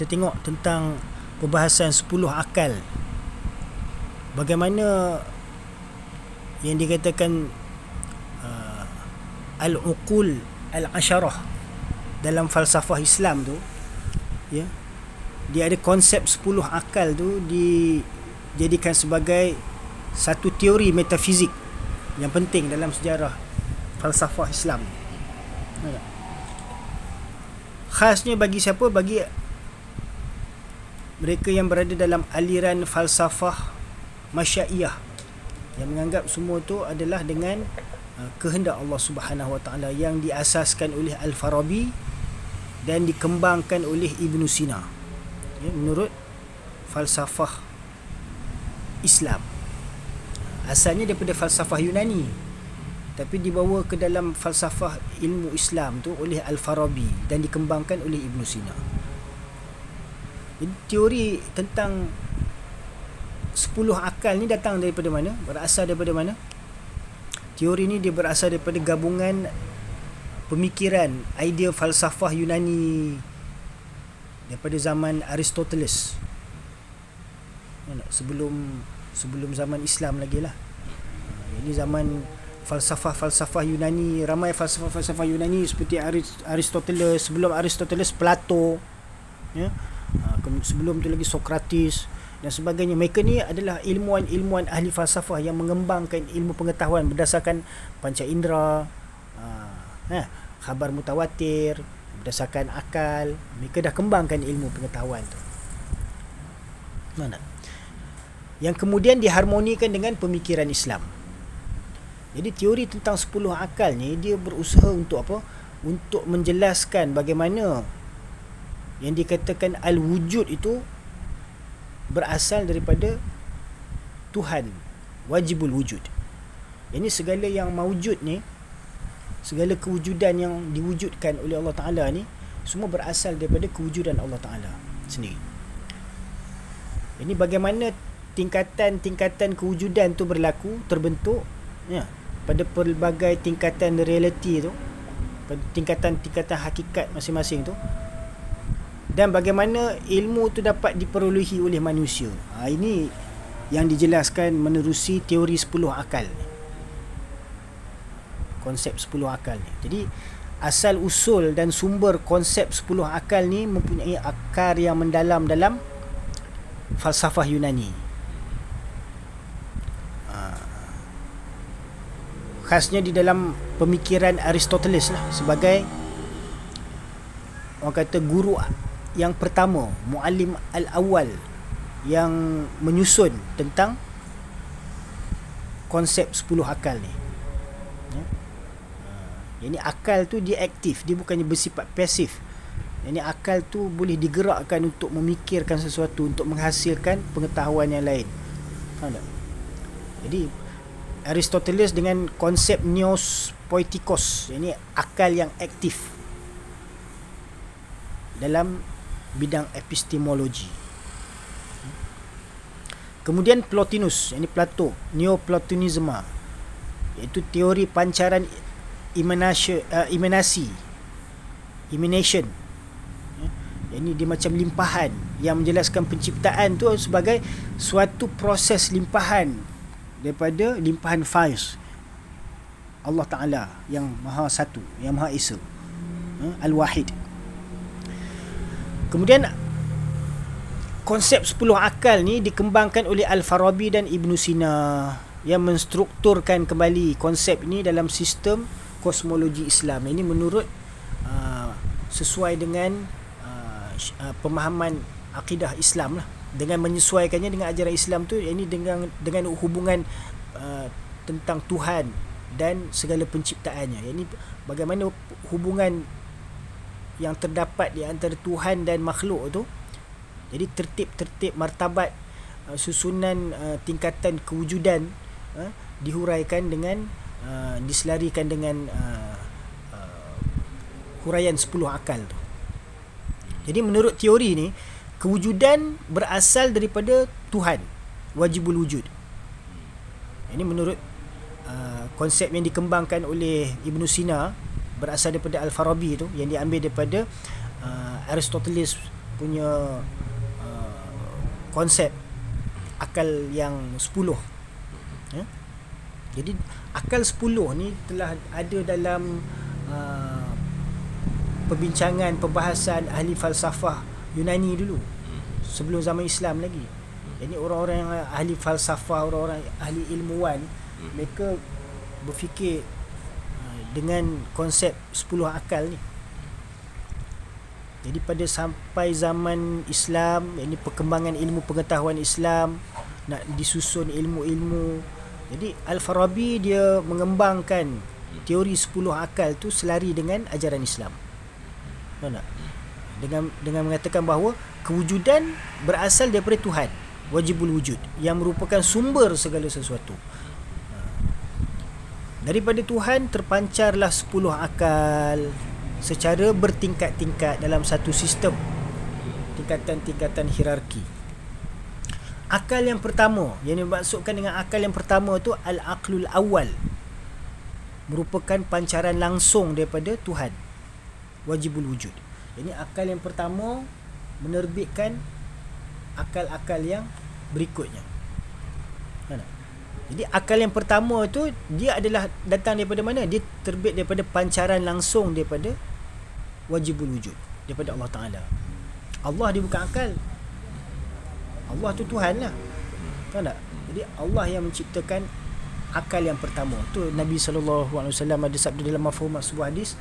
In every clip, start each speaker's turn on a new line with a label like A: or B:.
A: kita tengok tentang perbahasan 10 akal bagaimana yang dikatakan uh, al-uqul al-asharah dalam falsafah Islam tu ya dia ada konsep 10 akal tu dijadikan sebagai satu teori metafizik yang penting dalam sejarah falsafah Islam. Khasnya bagi siapa? Bagi mereka yang berada dalam aliran falsafah masyaiyah yang menganggap semua tu adalah dengan uh, kehendak Allah Subhanahu Wa Taala yang diasaskan oleh Al-Farabi dan dikembangkan oleh Ibn Sina. Ya, menurut falsafah Islam. Asalnya daripada falsafah Yunani tapi dibawa ke dalam falsafah ilmu Islam tu oleh Al-Farabi dan dikembangkan oleh Ibn Sina. Jadi, teori tentang 10 akal ni datang daripada mana? Berasal daripada mana? Teori ni dia berasal daripada gabungan pemikiran, idea falsafah Yunani daripada zaman Aristoteles. Sebelum sebelum zaman Islam lagi lah. Ini zaman falsafah-falsafah Yunani ramai falsafah-falsafah Yunani seperti Aristoteles sebelum Aristoteles Plato ya ha, sebelum tu lagi Socrates dan sebagainya. Mereka ni adalah ilmuan-ilmuan ahli falsafah yang mengembangkan ilmu pengetahuan berdasarkan panca indera ha, ya, khabar mutawatir berdasarkan akal. Mereka dah kembangkan ilmu pengetahuan tu. Mana yang kemudian diharmonikan dengan pemikiran Islam. Jadi teori tentang 10 akal ni dia berusaha untuk apa? Untuk menjelaskan bagaimana yang dikatakan al-wujud itu berasal daripada Tuhan, wajibul wujud. Ini segala yang maujud ni segala kewujudan yang diwujudkan oleh Allah Taala ni semua berasal daripada kewujudan Allah Taala sendiri. Ini bagaimana tingkatan-tingkatan kewujudan tu berlaku, terbentuk ya pada pelbagai tingkatan realiti tu tingkatan-tingkatan hakikat masing-masing tu dan bagaimana ilmu tu dapat diperolehi oleh manusia. Ha, ini yang dijelaskan menerusi teori 10 akal. Konsep 10 akal ni. Jadi asal usul dan sumber konsep 10 akal ni mempunyai akar yang mendalam dalam falsafah Yunani. Khasnya di dalam pemikiran Aristoteles lah sebagai orang kata guru yang pertama muallim al-awwal yang menyusun tentang konsep 10 akal ni ya. Yang akal tu dia aktif, dia bukannya bersifat pasif. Yang akal tu boleh digerakkan untuk memikirkan sesuatu, untuk menghasilkan pengetahuan yang lain. Faham tak? Jadi Aristoteles dengan konsep neos poetikos ini akal yang aktif dalam bidang epistemologi. Kemudian Plotinus ini Plato Neoplatonisme iaitu teori pancaran emanasi uh, emanasi emanation ini dia macam limpahan yang menjelaskan penciptaan tu sebagai suatu proses limpahan daripada limpahan faiz. Allah Ta'ala yang maha satu yang maha esa ha? Al-Wahid kemudian konsep 10 akal ni dikembangkan oleh Al-Farabi dan Ibn Sina yang menstrukturkan kembali konsep ini dalam sistem kosmologi Islam. Ini menurut uh, sesuai dengan uh, uh, pemahaman akidah Islam lah. Dengan menyesuaikannya dengan ajaran Islam tu ini dengan dengan hubungan uh, tentang Tuhan dan segala penciptaannya. Ini bagaimana hubungan yang terdapat di antara Tuhan dan makhluk tu. Jadi tertib-tertib martabat uh, susunan uh, tingkatan kewujudan uh, dihuraikan dengan diselarikan dengan huraian 10 akal tu. Jadi menurut teori ni kewujudan berasal daripada Tuhan wajibul wujud. Ini menurut konsep yang dikembangkan oleh Ibn Sina berasal daripada Al-Farabi tu yang diambil daripada uh, Aristoteles punya uh, konsep akal yang 10 ya? jadi akal 10 ni telah ada dalam uh, perbincangan perbahasan ahli falsafah Yunani dulu. Sebelum zaman Islam lagi. Jadi orang-orang yang ahli falsafah orang-orang ahli ilmuwan mereka berfikir dengan konsep 10 akal ni jadi pada sampai zaman Islam ini perkembangan ilmu pengetahuan Islam nak disusun ilmu-ilmu jadi Al-Farabi dia mengembangkan teori 10 akal tu selari dengan ajaran Islam Tahu tak? Dengan dengan mengatakan bahawa kewujudan berasal daripada Tuhan, wajibul wujud yang merupakan sumber segala sesuatu. Ha. Daripada Tuhan terpancarlah 10 akal secara bertingkat-tingkat dalam satu sistem tingkatan-tingkatan hierarki. Akal yang pertama, yang dimaksudkan dengan akal yang pertama tu al-aqlul awal merupakan pancaran langsung daripada Tuhan wajibul wujud. Jadi akal yang pertama menerbitkan akal-akal yang berikutnya. Mana? Jadi akal yang pertama tu dia adalah datang daripada mana? Dia terbit daripada pancaran langsung daripada wajibul wujud daripada Allah Taala. Allah dia bukan akal. Allah tu Tuhan lah. Tahu tak? Jadi Allah yang menciptakan akal yang pertama. Tu Nabi wasallam ada sabda dalam mafhum sebuah hadis,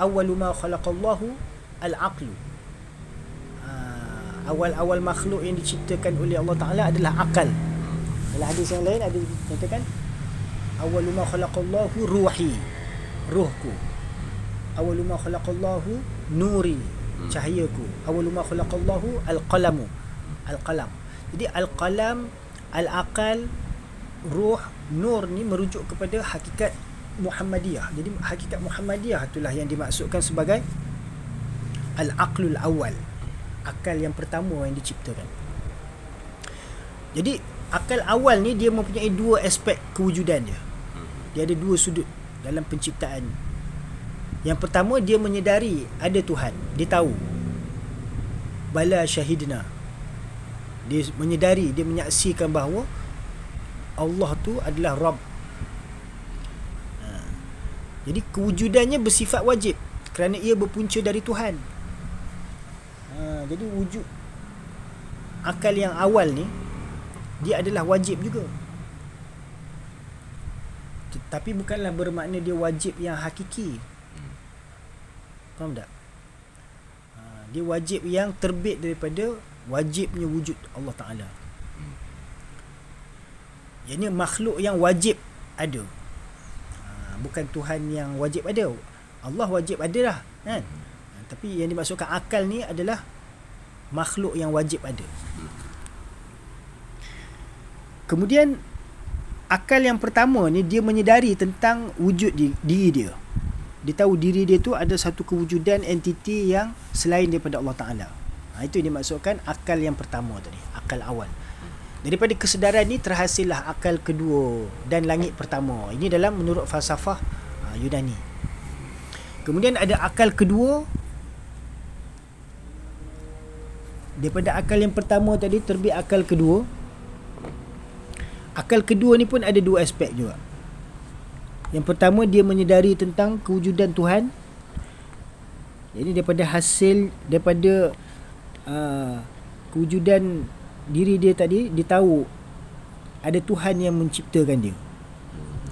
A: awwalu ma khalaqallahu al-aqlu uh, awal-awal makhluk yang diciptakan oleh Allah Taala adalah akal dalam hadis yang lain ada katakan awwalu ma khalaqallahu ruhi ruhku awwalu ma khalaqallahu nuri cahayaku awwalu ma khalaqallahu al-qalamu al-qalam jadi al-qalam al-aqal ruh nur ni merujuk kepada hakikat Muhammadiyah. Jadi hakikat Muhammadiyah itulah yang dimaksudkan sebagai al-aqlul awal. Akal yang pertama yang diciptakan. Jadi akal awal ni dia mempunyai dua aspek kewujudan dia. Dia ada dua sudut dalam penciptaan. Yang pertama dia menyedari ada Tuhan. Dia tahu. Bala syahidna. Dia menyedari, dia menyaksikan bahawa Allah tu adalah Rabb jadi kewujudannya bersifat wajib kerana ia berpunca dari Tuhan. Ha, jadi wujud akal yang awal ni dia adalah wajib juga. Tapi bukanlah bermakna dia wajib yang hakiki. Faham tak? Ha, dia wajib yang terbit daripada wajibnya wujud Allah Ta'ala. Ini makhluk yang wajib ada bukan Tuhan yang wajib ada Allah wajib ada lah kan tapi yang dimaksudkan akal ni adalah makhluk yang wajib ada kemudian akal yang pertama ni dia menyedari tentang wujud di, diri dia dia tahu diri dia tu ada satu kewujudan entiti yang selain daripada Allah Ta'ala ha, itu yang dimaksudkan akal yang pertama tadi akal awal Daripada kesedaran ni terhasillah akal kedua dan langit pertama. Ini dalam menurut falsafah uh, Yunani. Kemudian ada akal kedua daripada akal yang pertama tadi terbit akal kedua. Akal kedua ni pun ada dua aspek juga. Yang pertama dia menyedari tentang kewujudan Tuhan. Jadi daripada hasil daripada uh, kewujudan diri dia tadi dia tahu ada Tuhan yang menciptakan dia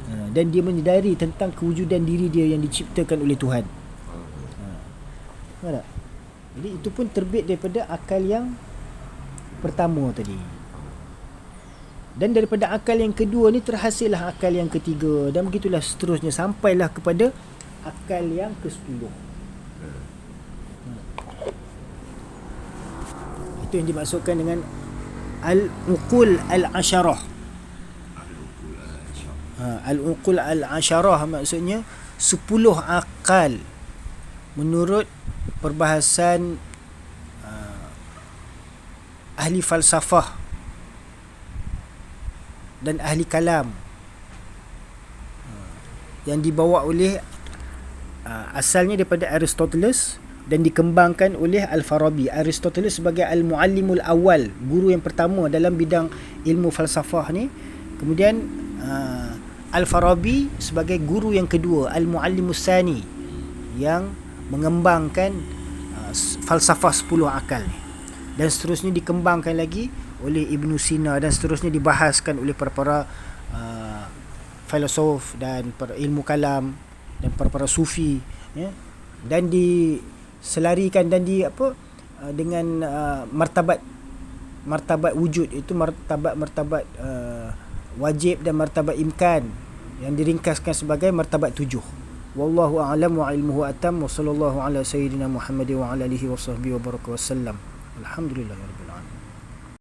A: ha, dan dia menyedari tentang kewujudan diri dia yang diciptakan oleh Tuhan ha. jadi itu pun terbit daripada akal yang pertama tadi dan daripada akal yang kedua ni terhasillah akal yang ketiga. Dan begitulah seterusnya. Sampailah kepada akal yang ke-10 ha. itu yang dimaksudkan dengan al-uqul al-asharah. Ha, al-uqul al-asharah maksudnya 10 akal menurut perbahasan uh, ahli falsafah dan ahli kalam. Yang dibawa oleh uh, asalnya daripada Aristoteles dan dikembangkan oleh Al-Farabi. Aristoteles sebagai al-muallimul awal guru yang pertama dalam bidang ilmu falsafah ni. Kemudian uh, Al-Farabi sebagai guru yang kedua al-muallimus sani yang mengembangkan uh, falsafah 10 akal ni. Dan seterusnya dikembangkan lagi oleh Ibn Sina dan seterusnya dibahaskan oleh para-para uh, filosof dan para ilmu kalam dan para-para sufi ya. Dan di selarikan dan di apa uh, dengan uh, martabat martabat wujud itu martabat martabat uh, wajib dan martabat imkan yang diringkaskan sebagai martabat tujuh. Wallahu a'lam wa ilmuhu atam wa sallallahu ala sayyidina muhammad wa ala alihi wa sahbihi wa baraka wasallam alhamdulillah ya rabbil